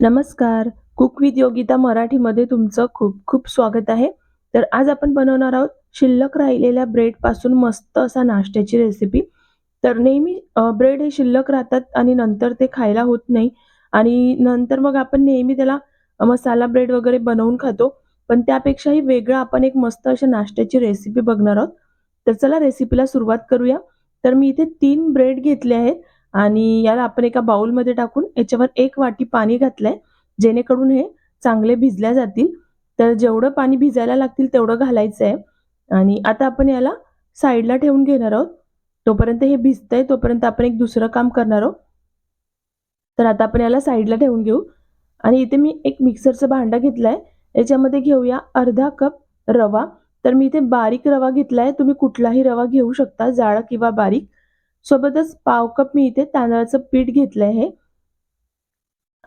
नमस्कार. Cook with Yogita मराठीमध्ये तुमचं खूप खूप स्वागत आहे. तर आज आपण बनवणार आहोत शिल्लक राहिलेल्या ब्रेडपासून मस्त असा नाश्त्याची रेसिपी तर नेहमी ब्रेड हे शिल्लक राहतात आणि नंतर ते खायला होत नाही. आणि नंतर मग आपण नेहमी त्याला मसाला ब्रेड वगैरे बनवून खातो. पण त्यापेक्षाही वेगळं आपण एक मस्त अशा नाश्त्याची रेसिपी बघणार आहोत. तर चला रेसिपीला सुरुवात करूया. तर मी इथे तीन ब्रेड घेतले आहेत. आणि याला आपण एका बाउलमध्ये टाकून याच्यावर एक वाटी पाणी घातलंय जेणेकरून हे चांगले भिजल्या जातील. तर जेवढं पाणी भिजायला लागतील तेवढं घालायचं आहे आणि आता आपण याला साईडला ठेवून घेणार आहोत. तोपर्यंत हे भिजतंय तोपर्यंत आपण एक दुसरं काम करणार आहोत. तर आता आपण याला साईडला ठेवून घेऊ. आणि इथे मी एक मिक्सरचं भांडं घेतलंय. याच्यामध्ये घेऊया अर्धा कप रवा. तर मी इथे बारीक रवा घेतलाय. तुम्ही कुठलाही रवा घेऊ शकता जाड किंवा बारीक. सोबतच पाव कप मी इथे तांदळाचं पीठ घेतलं आहे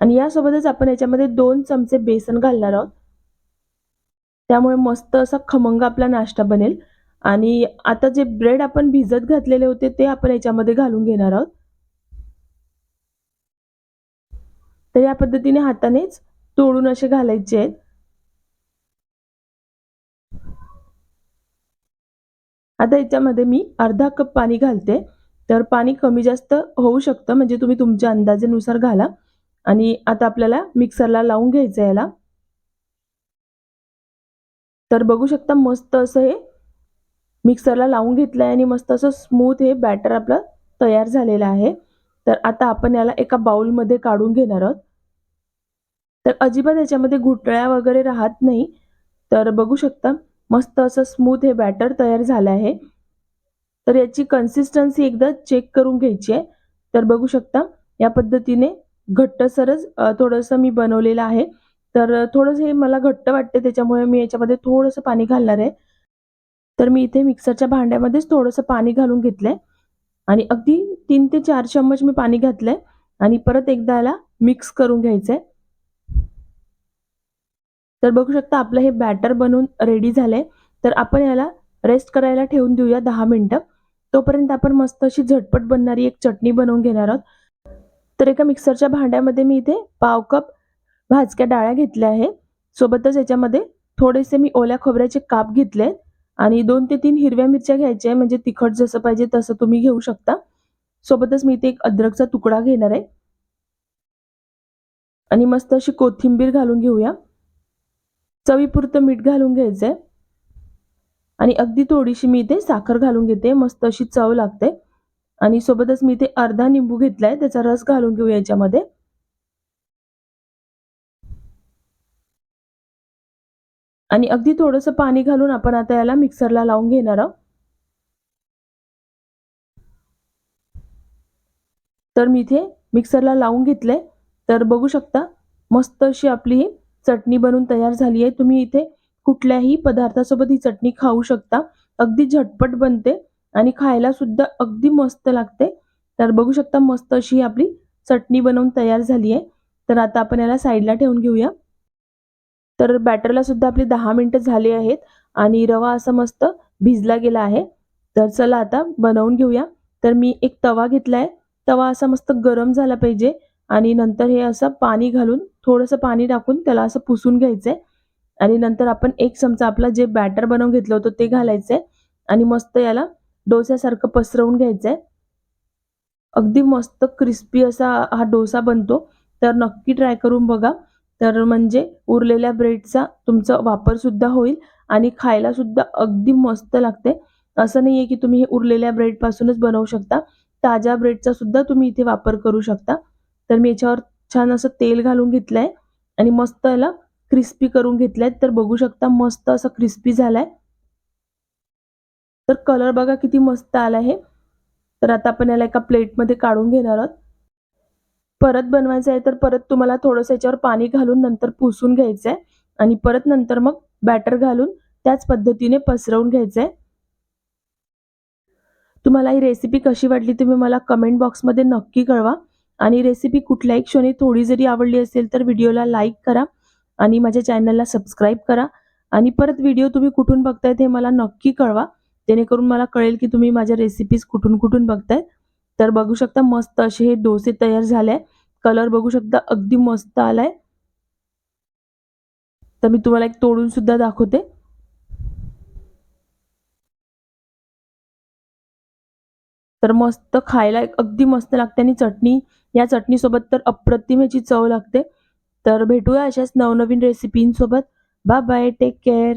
आणि यासोबतच आपण याच्यामध्ये दोन चमचे बेसन घालणार आहोत. त्यामुळे मस्त असा खमंग आपला नाश्ता बनेल. आणि आता जे ब्रेड आपण भिजत घातलेले होते ते आपण याच्यामध्ये घालून घेणार आहोत. तर या पद्धतीने हातानेच तोडून असे घालायचे आहेत. आता याच्यामध्ये मी अर्धा कप पाणी घालते. तर पाणी कमी जास्त होऊ शकतं. म्हणजे तुम्ही तुमच्या अंदाजेनुसार घाला. आणि आता आपल्याला मिक्सरला लावून घ्यायचं याला. तर बघू शकता मस्त असं हे मिक्सरला लावून घेतलं आहे आणि मस्त असं स्मूथ हे बॅटर आपलं तयार झालेलं आहे. तर आता आपण याला एका बाउलमध्ये काढून घेणार आहोत. तर अजिबात याच्यामध्ये घुटळ्या वगैरे राहत नाही. तर बघू शकता मस्त असं स्मूथ हे बॅटर तयार झालं आहे. तर याची कन्सिस्टन्सी एकदा चेक करून घ्यायची आहे. तर बघू शकता या पद्धतीने घट्टसरच थोडंसं मी बनवलेलं आहे. तर थोडंसं हे मला घट्ट वाटते त्याच्यामुळे मी याच्यामध्ये थोडंसं पाणी घालणार आहे. तर मी इथे मिक्सरच्या भांड्यामध्येच थोडंसं पाणी घालून घेतलंय. आणि अगदी तीन ते चार चम्मच मी पाणी घातलंय. आणि परत एकदा याला मिक्स करून घ्यायचंय. तर बघू शकता आपलं हे बॅटर बनवून रेडी झालंय. तर आपण याला रेस्ट करायला ठेवून देऊया दहा मिनटं. तोपर्यंत आपण मस्त अशी झटपट बनणारी एक चटणी बनवून घेणार आहोत. तर एका मिक्सरच्या भांड्यामध्ये मी इथे पाव कप भाजक्या डाळ्या घेतल्या आहे. सोबतच याच्यामध्ये थोडेसे मी ओल्या खोबऱ्याचे काप घेतले आणि दोन ते तीन हिरव्या मिरच्या घ्यायच्या म्हणजे तिखट जसं पाहिजे तसं तुम्ही घेऊ शकता. सोबतच मी इथे एक अद्रकचा तुकडा घेणार आहे. आणि मस्त अशी कोथिंबीर घालून घेऊया. चवीपुरतं मीठ घालून घ्यायचं आहे आणि अगदी थोडीशी मी इथे साखर घालून घेते. मस्त अशी चव लागते. आणि सोबतच मी इथे अर्धा निंबू घेतलाय. त्याचा रस घालून घेऊया याच्यामध्ये. आणि अगदी थोडंसं पाणी घालून आपण आता याला मिक्सरला लावून घेणार आहोत. तर मी इथे मिक्सरला लावून घेतलंय. तर बघू शकता मस्त अशी आपली ही चटणी बनवून तयार झाली आहे. तुम्ही इथे कुठल्याही पदार्थासोबत ही चटणी खाऊ शकता. अगदी झटपट बनते आणि खायला सुद्धा अगदी मस्त लागते. तर बघू शकता मस्त अशी आपली चटणी बनवून तयार झाली आहे. तर आता आपण याला साईडला ठेवून घेऊया. तर बॅटरला सुद्धा आपली दहा मिनटं झाली आहेत आणि रवा असा मस्त भिजला गेला आहे. तर चला आता बनवून घेऊया. तर मी एक तवा घेतलाय. तवा असा मस्त गरम झाला पाहिजे आणि नंतर हे असं पाणी घालून थोडंसं पाणी टाकून त्याला असं पुसून घ्यायचं आहे आणि नंतर आपण एक चमचा आपला जे बॅटर बनवून घेतलं होतं ते घालायचंय. आणि मस्त याला डोस्यासारखं पसरवून घ्यायचं आहे अगदी मस्त क्रिस्पी असा हा डोसा बनतो. तर नक्की ट्राय करून बघा. तर म्हणजे उरलेल्या ब्रेडचा तुमचा वापरसुद्धा होईल आणि खायलासुद्धा अगदी मस्त लागते. असं नाही आहे की तुम्ही हे उरलेल्या ब्रेडपासूनच बनवू शकता. ताज्या ब्रेडचा सुद्धा तुम्ही इथे वापर करू शकता. तर मी याच्यावर छान असं तेल घालून घेतलं आहे आणि मस्त याला क्रिस्पी करून घेतल्यात तर बघू शकता मस्त असं क्रिस्पी झालाय. तर कलर बघा किती मस्त आला आहे. तर आता आपण याला एका प्लेटमध्ये काढून घेणार आहोत. परत बनवायचं आहे तर परत तुम्हाला थोडंसं याच्यावर पाणी घालून नंतर पुसून घ्यायचं आहे आणि परत नंतर मग बॅटर घालून त्याच पद्धतीने पसरवून घ्यायचं आहे तुम्हाला ही रेसिपी कशी वाटली तुम्ही मला कमेंट बॉक्समध्ये नक्की कळवा. आणि रेसिपी कुठल्याही क्षणी थोडी जरी आवडली असेल तर व्हिडिओला लाईक करा. आणि माझ्या चॅनलला सबस्क्राईब करा. आणि परत व्हिडिओ तुम्ही कुठून बघतायत हे मला नक्की कळवा. जेणेकरून मला कळेल की तुम्ही माझ्या रेसिपीज कुठून कुठून बघताय तर बघू शकता मस्त असे हे डोसे तयार झाले कलर बघू शकता अगदी मस्त आलाय. तर मी तुम्हाला एक तोडून सुद्धा दाखवते. तर मस्त खायला एक अगदी मस्त लागते आणि चटणी या चटणीसोबत तर अप्रतिम याची चव लागते. तर भेटूया अशाच नवनवीन रेसिपींसोबत बाय बाय टेक केअर